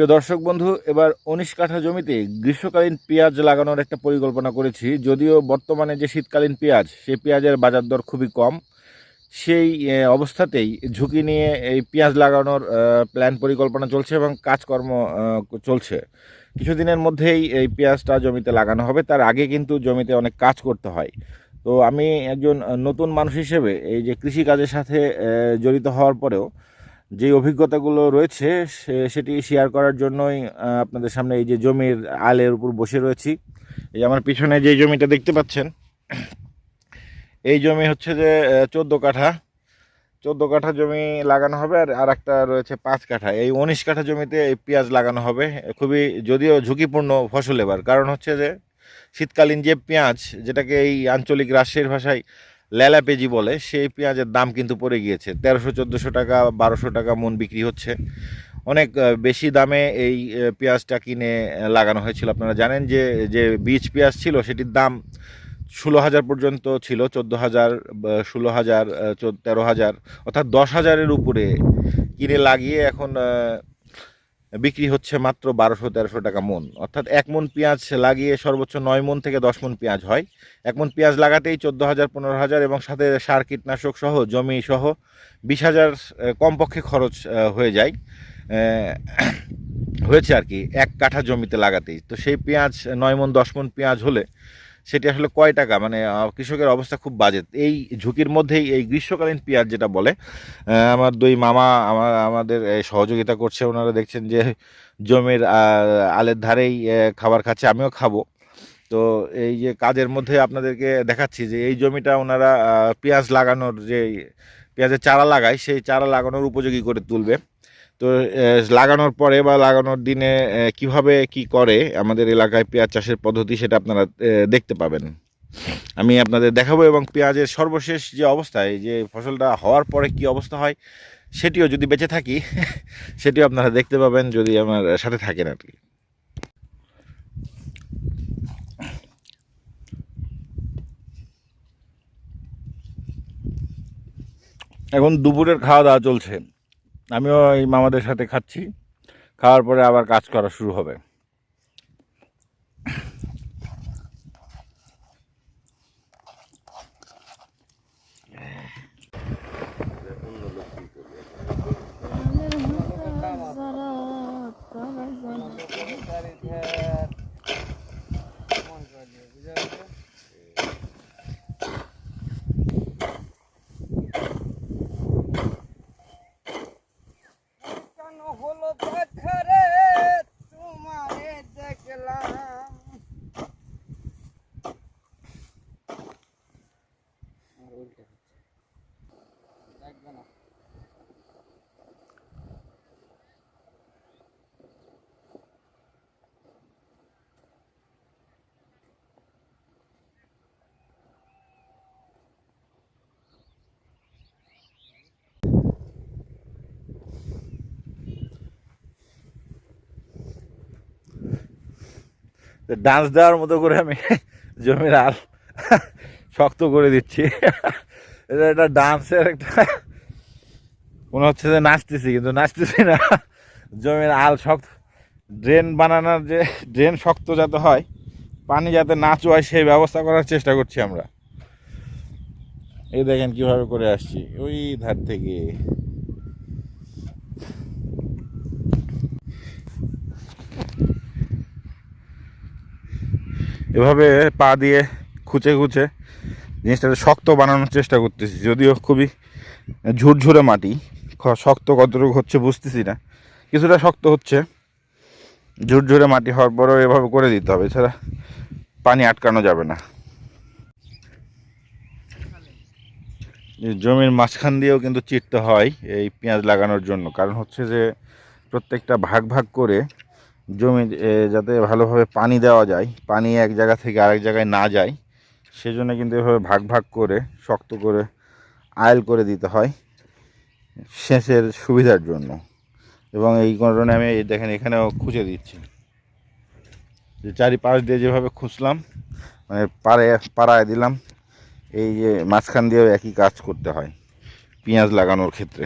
প্রিয় দর্শক বন্ধু, এবার উনিশ কাঠা জমিতে গ্রীষ্মকালীন পেঁয়াজ লাগানোর একটা পরিকল্পনা করেছি। যদিও বর্তমানে যে শীতকালীন পেঁয়াজ, সেই পেঁয়াজের বাজার দর খুবই কম। সেই অবস্থাতেই ঝুঁকি নিয়ে এই পেঁয়াজ লাগানোর প্ল্যান পরিকল্পনা চলছে এবং কাজকর্ম চলছে। কিছুদিনের মধ্যেই এই পেঁয়াজটা জমিতে লাগানো হবে। তার আগে কিন্তু জমিতে অনেক কাজ করতে হয়। তো আমি একজন নতুন মানুষ হিসেবে এই যে কৃষিকাজের সাথে জড়িত হওয়ার পরেও যে অভিজ্ঞতাগুলো রয়েছে সেটি শেয়ার করার জন্যই আপনাদের সামনে এই যে জমির আলের উপর বসে রয়েছি। এই আমার পিছনে যে জমিটা দেখতে পাচ্ছেন, এই জমি হচ্ছে যে চোদ্দ কাঠা। চোদ্দ কাঠা জমি লাগানো হবে আর আর একটা রয়েছে পাঁচ কাঠা। এই উনিশ কাঠা জমিতে এই পেঁয়াজ লাগানো হবে। খুবই যদিও ঝুঁকিপূর্ণ ফসল এবার। কারণ হচ্ছে যে, শীতকালীন যে পেঁয়াজ, যেটাকে এই আঞ্চলিক রাজশাহীর ভাষায় লেলা পেজি বলে, সেই পেঁয়াজের দাম কিন্তু পড়ে গিয়েছে। তেরোশো, চোদ্দোশো টাকা, বারোশো টাকা মন বিক্রি হচ্ছে। অনেক বেশি দামে এই পেঁয়াজটা কিনে লাগানো হয়েছিল। আপনারা জানেন যে যে বীজ পেঁয়াজ ছিল, সেটির দাম ষোলো হাজার পর্যন্ত ছিল, চোদ্দ হাজার ষোলো হাজার তেরো হাজার, অর্থাৎ দশ হাজারের উপরে কিনে লাগিয়ে এখন বিক্রি হচ্ছে মাত্র বারোশো তেরোশো টাকা মন। অর্থাৎ এক মন পেঁয়াজ লাগিয়ে সর্বোচ্চ নয় মন থেকে দশ মন পেঁয়াজ হয়। এক মন পেঁয়াজ লাগাতেই চোদ্দ হাজার, পনেরো হাজার এবং সাথে সার কীটনাশক সহ জমি সহ বিশ হাজার কমপক্ষে খরচ হয়ে যায়। হয়েছে আর কি, এক কাঠা জমিতে লাগাতেই। তো সেই পেঁয়াজ, নয় মন, দশ মন পেঁয়াজ হলে সেটি আসলে কয় টাকা? মানে কৃষকের অবস্থা খুব বাজে। এই ঝুঁকির মধ্যেই এই গ্রীষ্মকালীন পেঁয়াজ যেটা বলে আমার দুই মামা আমার আমাদের সহযোগিতা করছে। ওনারা দেখছেন যে জমির আলের ধারেই খাবার খাচ্ছে, আমিও খাব। তো এই যে কাজের মধ্যে আপনাদেরকে দেখাচ্ছি যে এই জমিটা ওনারা পেঁয়াজ লাগানোর যে, পেঁয়াজের চারা লাগায়, সেই চারা লাগানোর উপযোগী করে তুলবে। তো লাগানোর পরে বা লাগানোর দিনে কীভাবে কি করে আমাদের এলাকায় পেঁয়াজ চাষের পদ্ধতি সেটা আপনারা দেখতে পাবেন। আমি আপনাদের দেখাবো এবং পেঁয়াজের সর্বশেষ যে অবস্থায়, যে ফসলটা হওয়ার পরে কি অবস্থা হয়, সেটিও যদি বেঁচে থাকি, সেটিও আপনারা দেখতে পাবেন যদি আমার সাথে থাকেন আর কি। এখন দুপুরের খাওয়া দাওয়া চলছে। আমিও এই মামাদের সাথে খাচ্ছি। খাওয়ার পরে আবার কাজ করা শুরু হবে। কেন ডান্স দেওয়ার মতো করে আমি জমির আল শক্ত করে দিচ্ছি। এটা একটা ডান্সের একটা মনে হচ্ছে যে নাচতেছি, কিন্তু নাচতেছি না। জমির আল শক্ত, ড্রেন বানানোর যে, ড্রেন শক্ত যাতে হয়, পানি যাতে না চুয়ায় সেই ব্যবস্থা করার চেষ্টা করছি আমরা। এই দেখেন কীভাবে করে আসছি, ওই ধার থেকে। এভাবে পা দিয়ে খুঁচে খুঁচে জিনিসটাকে শক্ত বানানোর চেষ্টা করতেছি। যদিও খুবই ঝুরঝুরে মাটি শক্ত কতটুকু হচ্ছে বুঝতেছি না। কিছুটা শক্ত হচ্ছে, ঝুরঝুরে মাটি হওয়ার পরেও এভাবে করে দিতে হবে, এছাড়া পানি আটকানো যাবে না। জমির মাঝখান দিয়েও কিন্তু চিটতে হয় এই পেঁয়াজ লাগানোর জন্য, কারণ হচ্ছে যে প্রত্যেকটা ভাগ ভাগ করে জমি যাতে ভালোভাবে পানি দেওয়া যায়, পানি এক জায়গা থেকে আরেক জায়গায় না যায়, সেজন্য কিন্তু এভাবে ভাগ ভাগ করে, শক্ত করে আয়েল করে দিতে হয় সেচের সুবিধার জন্য। এবং এই কারণে আমি দেখেন এখানেও খুঁজে দিচ্ছি। যে চারিপাশ দিয়ে যেভাবে খুঁজলাম মানে পাড়ে, পাড়ায় দিলাম, এই যে মাঝখান দিয়েও একই কাজ করতে হয়, পেঁয়াজ লাগানোর ক্ষেত্রে।